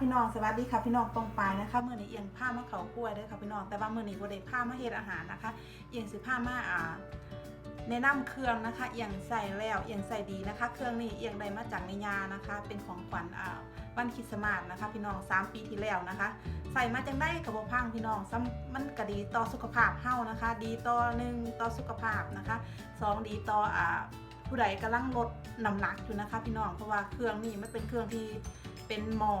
พี่น้องสวัสดีค่ะพี่น้องตรงปายนะคะเมื่อนี้เอียงผ้ามาเขากล้วยด้วยค่ะพี่น้องแต่ว่าเมื่อนี้บ่ได้ผ้ามาเฮ็ดอาหารนะคะ เอียงสิผ้ามาอ่าแนะนำเครื่องนะคะเอียงใส่แล้วเอียงใส่ดีนะคะ เครื่องนี้เอียงได้มาจากในยานะคะ เป็นของขวัญอ่าวันคริสต์มาสนะคะ พี่น้อง 3 ปีที่แล้วนะคะ ใส่มาจังได้กับบ่พังพี่น้องซ้ำมันก็ดีต่อสุขภาพเฮานะคะ ดีต่อหนึ่งต่อสุขภาพนะคะสองดีต่ออ่าผู้ใดกำลังลดน้ำหนักอยู่นะคะ พี่น้องเพราะว่าเครื่องนี้มันเป็นเครื่องที่เป็นหมอ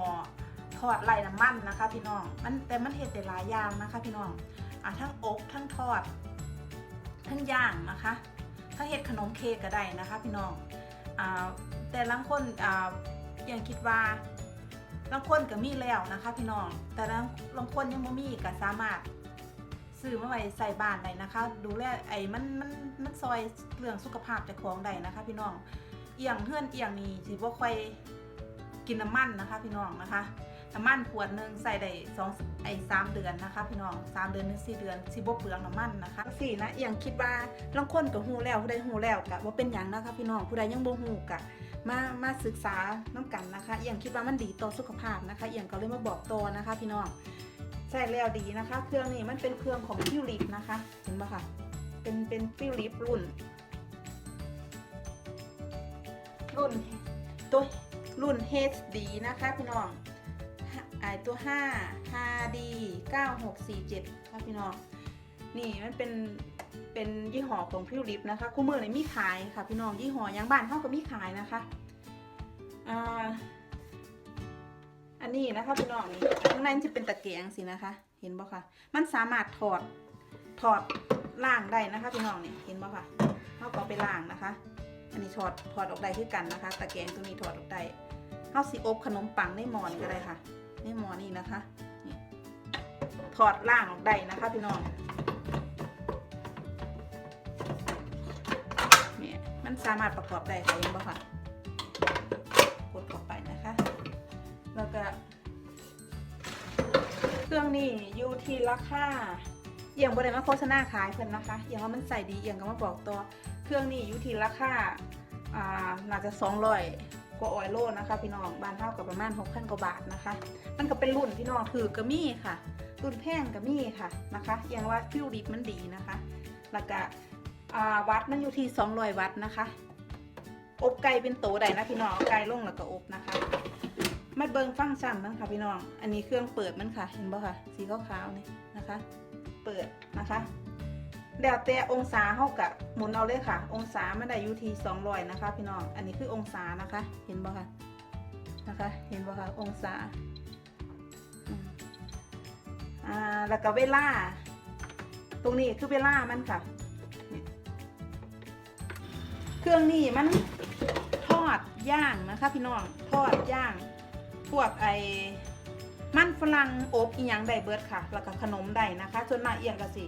ทอดไร้น้ำมันนะคะ พี่น้อง มันแต่มันเฮ็ดได้หลายอย่างนะคะ พี่น้องอะทั้งอบทั้งทอด ทั้งย่างนะคะทั้งเฮ็ดขนมเค้กก็ได้นะคะ พี่น้องอ่าแต่ลางคนอ่ายังคิดว่าบางคนก็มีแล้วนะคะ พี่น้อง แต่บางคนยังไม่มีก็สามารถซื้อมาไว้ใส่บ้านได้นะคะ ดูแลไอ้มันมันมันซอยเรื่องสุขภาพเจากของได้นะคะ พี่น้องเอียงเพื่อนเอียงนี่สิบ่ค่อยกินน้ำมันนะคะ พี่น้องนะคะ น้ำมันขวดหนึ่งใส่ได้สองไอ้สามเดือนนะคะ พี่น้องสามเดือนถึงสี่เดือนสิบ่เปลืองน้ำมันนะคะสี่นะเอียงคิดว่าลางคนก็หูแล้วผู้ใดหูแล้วกะว่าเป็นอย่างนะคะ พี่น้องผู้ใดยังบ่หูกะมามาศึกษาน้ำกันนะคะเอียงคิดว่ามันดีต่อสุขภาพนะคะเอียงก็เลยมาบอกตัวนะคะ พี่น้องใช่แล้วดีนะคะ เครื่องนี้มันเป็นเครื่องของฟิลิปนะคะ เห็นปะคะเป็นเป็นฟิลิปรุ่น รุ่นตัวรุ่น HD นะคะ พี่น้อง ไอตัว5 5D 9647ค่ะพี่น้อง นี่มันเป็นเป็นยี่ห้อของพิวลิปนะคะคู่มือเลยมีขายค่ะพี่น้องยี่ห้อยังบ้านเขาก็มีขายนะคะอ่าอันนี้นะคะพี่น้องนี่ข้างในจะเป็นตะเกียงสินะคะ เห็นบ่คะมันสามารถถอดถอดล่างได้นะคะพี่น้องนี่เห็นบ่คะเขาก็เอาไปล่างนะคะ อันนี้ถอดถอดออกได้คือกันนะคะ ตะเกียงตัวนี้ถอดออกได้เขาสิอบขนมปังในหมอนก็ได้ค่ะ ในหม้อนี่นะคะนี่ถอดล่างออกได้นะคะพี่น้องเนี่ยมันสามารถประกอบได้ค่ะเห็นบ่ค่ะกดเข้าไปนะคะ แล้วก็ เครื่องนี้อยู่ที่ราคาเอียงบริมาโฆษณาขายเพิ่นนะคะเอียงว่ามันใส่ดีเอียงก็มาบอกตัวเครื่องนี้อยู่ที่ราคาอ่าน่าจะ200 กว่าออยโลนะคะ พี่น้องบ้านเท่ากับประมาณ6,000กว่าบาทนะคะ มันก็เป็นรุ่นพี่น้องถือก็มีค่ะ รุ่นแพงก็มีค่ะนะคะเอียงว่าฟิวดิบมันดีนะคะแล้วก็วัดมันอยู่ที่200วัตต์นะคะ อบไก่เป็นโตได้นะพี่น้องไก่ลงแล้วก็อบนะคะมาเบิงฟังก์ชันมันค่ะพี่น้อง อันนี้เครื่องเปิดมันค่ะ เห็นบ่ค่ะ สีขาวๆนี่นะคะ เปิดนะคะ แล้วแต่องศาเท่ากับหมุนเอาเลยค่ะ องศามันได้อยู่ที่200นะคะ พี่น้อง อันนี้คือองศานะคะ เห็นบ่คะนะคะ เห็นบ่คะองศาอ่าแล้วก็เวลา ตรงนี้คือเวลามันค่ะ เครื่องนี้มันทอดย่างนะคะ พี่น้อง ทอดย่าง พวกไอ้มันฝรั่งอบอีหยังได้เบิดค่ะ แล้วก็ขนมได้นะคะ ส่วนมากเอียงกะสิ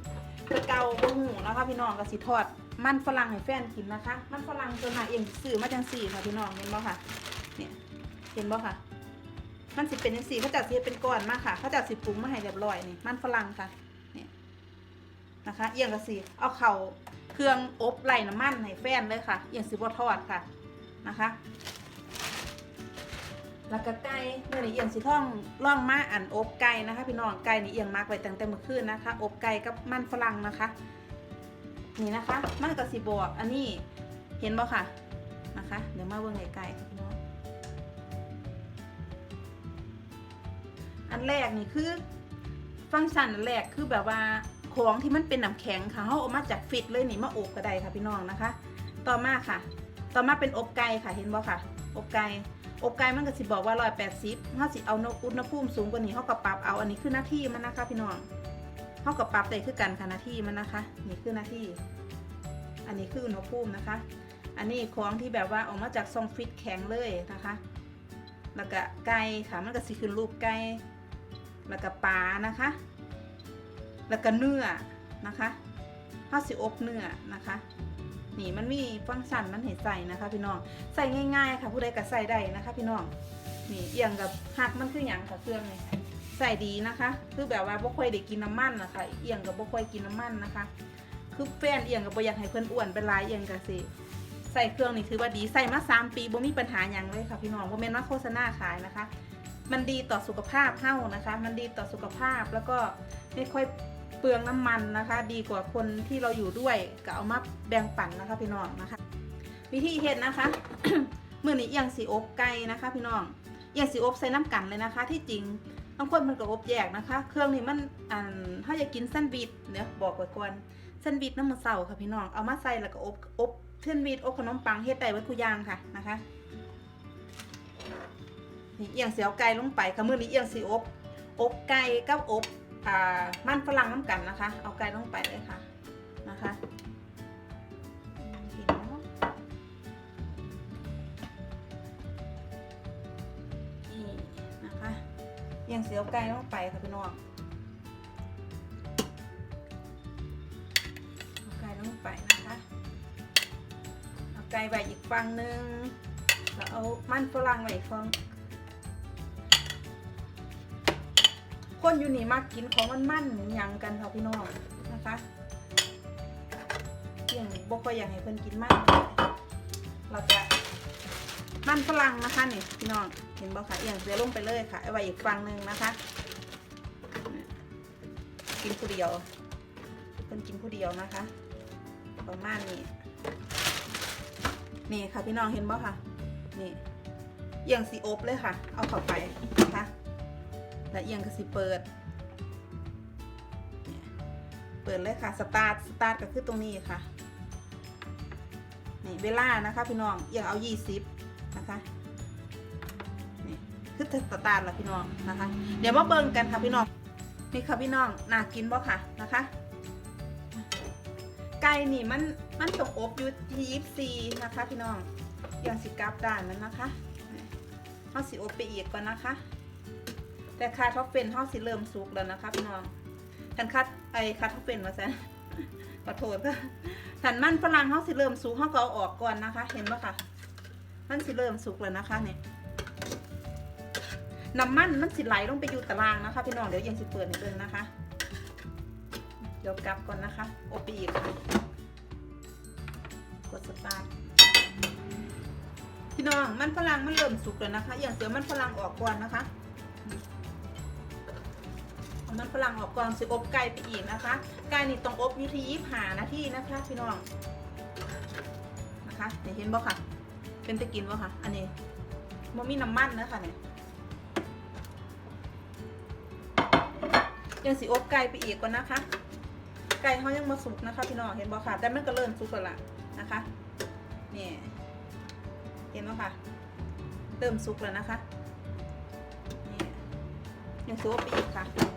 เกาบะหูนะคะพี่น้องกะสิทอด มันฝรั่งให้แฟนกินนะคะ มันฝรั่งส่วนาเอียงซื้อมาจังสี่ค่ะพี่น้องเห็นบ่ค่ะเนี่ยเห็นบ่ค่ะ มันสิเป็นจังสี่เขาจัดสิเป็นก้อนมากค่ะเขาจัดสิปรุงมาให้เรียบร้อยนี่มันฝรั่งค่ะเนี่ยนะคะเอียงกะสิเอาเข่าเครื่องอบไหลน้ำมันให้แฟนเลยค่ะเอียงสิบทอดค่ะนะคะ แล้วก็ไก่เมื่อนี้เอียงสีท่องล่องมาอันอบไก่นะคะ พี่น้องไก่นี่เอียงมากไว้ตั้งแต่เมื่อคืนนะคะ อบไก่กับมันฝรั่งนะคะ นี่นะคะมันกับสีบวกอันนี้เห็นบ่ค่ะนะคะ เดี๋ยวมาเบิ่งไก่ค่ะพี่น้องอันแรกนี่คือ ฟังก์ชันอันแรกคือแบบว่าของที่มันเป็นน้ำแข็งค่ะเขาเอามาจากฟิตเลยนี่มาอบก็ได้ค่ะพี่น้องนะคะ ต่อมาค่ะ ต่อมาเป็นอบไก่ค่ะเห็นบ่ค่ะ อบไก่ อบไก่มันก็สิบอกว่าร้อยแปดสิบเขาสิเอาอุณหภูมิสูงกว่านี้เขาก็ปรับเอาอันนี้คือหน้าที่มันนะคะ พี่น้องเขาก็ปรับได้คือกันค่ะหน้าที่มันนะคะ นี่คือหน้าที่ อันนี้คืออุณหภูมินะคะ อันนี้ของที่แบบว่าออกมาจากซองฟิตแข็งเลยนะคะ แล้วก็ไก่ค่ะมันก็สิขึ้นรูปไก่แล้วก็ปลานะคะ แล้วก็เนื้อนะคะข้าสิอบเนื้อนะคะ นี่มันมีฟังก์ชันมันเห็นใส่นะคะ พี่น้องใส่ง่ายๆ ค่ะ ผู้ใดก็ใส่ได้นะคะ พี่น้องนี่เอียงกับหักมันคืออย่างค่ะเครื่องนี่ใส่ดีนะคะ คือแบบว่าบ่ค่อยได้กินน้ำมันนะคะเอียงกับบ่ค่อยกินน้ำมันนะคะ คือแฟนเอียงกับบ่อยากให้เพิ่อนอ้วนเป็นลายเอียงกับสิใส่เครื่องนี่ถือว่าดีใส่มาสามปีบ่มีปัญหาอย่างเลยค่ะ พี่น้องบ่แม่นว่าโฆษณาขายนะคะ มันดีต่อสุขภาพเฮานะคะ มันดีต่อสุขภาพแล้วก็ไม่ค่อย เปลืองน้ำมันนะคะ ดีกว่าคนที่เราอยู่ด้วยก็เอามาแบ่งปันนะคะพี่น้องนะคะ วิธีเฮ็ดนะคะเมื่อนี้เอียงสีอบไก่นะคะ พี่น้องเอียงสีอบใส่น้ำกันเลยนะคะ ที่จริงบางคนมันก็อบแยกนะคะ เครื่องนี้มันอันถ้าอยากกินแซนด์วิชเดี๋ยบอกไว้ก่อนแซนด์วิชน้ำมันเสาค่ะพี่น้องเอามาใส่แล้วก็อบอบแซนด์วิชอบขนมปังเฮ็ดได้ไว้ทุย่างค่ะนะคะนี่เอียงเสีเอาไก่ลงไปค่ะมื่อนี้เอียงสีอบอบไก่กับอบ อ่ามันฝรั่งน้ำกันนะคะ เอาไก่ลงไปเลยค่ะนะคะเห็นเนาะนี่นะคะเอียงเสียวไก่ลงไปค่ะพี่น้องเอาไก่ลงไปนะคะ เอาไก่ไว้อีกฝั่งหนึ่งแล้วเอามันฝรั่งไว้อีกฝั่ง คนอยู่นี่มากกินของมันมันหยังกันค่ะพี่น้องนะคะเอียงบ่ค่อยอยากให้เพิ่อนกินมันเราจะมันฝรั่งนะคะนี่พี่น้องเห็นบ่คะเอียงเสียลงไปเลยค่ะเอาไว้อีกฝั่งหนึ่งนะคะ กินผู้เดียวเพิ่อนกินผู้เดียวนะคะ ประมาณนี้นี่ค่ะพี่น้องเห็นบ่คะนี่เอียงสีอบเลยค่ะ เอาเข้าไป แล้วเอียงก็สิเปิด เปิดเลยค่ะ สตาร์ท สตาร์ทก็คือตรงนี้ค่ะ นี่เวลานะคะพี่น้องเอียงเอายี่สิบนะคะ นี่คือสตาร์ทล้วพี่น้องนะคะ เดี๋ยวมาเบิ่งกันค่ะพี่น้อง นี่ค่ะพี่น้อง น่ากินบ่ค่ะนะคะ ไก่นี่มันมันตกอบอยู่ที่ยิบซีนะคะพี่น้องอย่างสิกลับด้านนั้นนะคะเขาสิอบไปอีกก่อนนะคะ แต่คาท็อปเฟนเขาสิเริ่มสุกแล้วนะคะพี่น้องทันคัดไอคาท็อปเฟนมาซะขอโทษค่ะทันมันฝรั่งเขาสิเริ่มสุกเขาก็เอาออกก่อนนะคะ เห็นปะคะมันสิเริ่มสุกแล้วนะคะเนี่ยน้ำมันมันสิไหลลงไปอยู่ตารางนะคะพี่น้องเดี๋ยวยังสิเปิดให้เบิ่งนะคะ เดี๋ยวกลับก่อนนะคะโอปีกค่ะกดสตาร์ทพี่น้องมันฝรั่งมันเริ่มสุกแล้วนะคะ อย่างเสียมันฝรั่งออกก่อนนะคะ เอามันฝรั่งออกก่อนสิอบไก่ไปอีกนะคะไก่นี่ต้องอบอยู่ที่ยี่สิบห้านาทีนะคะพี่น้องนะคะเดี๋ยวเห็นบ่ค่ะ เป็นตะกินวะคะอันนี้มันมีน้ำมันนะคะเนี่ยยังสีอบไก่ไปอีกก่อนนะคะ ไก่เขายังมาสุกนะคะ พี่น้องเห็นบ่ค่ะ แต่มันก็เริ่มสุกแล้วล่ะนะคะนี่เห็นบ่ค่ะเริ่มสุกแล้วนะคะนี่ยังสีอบไปอีกค่ะ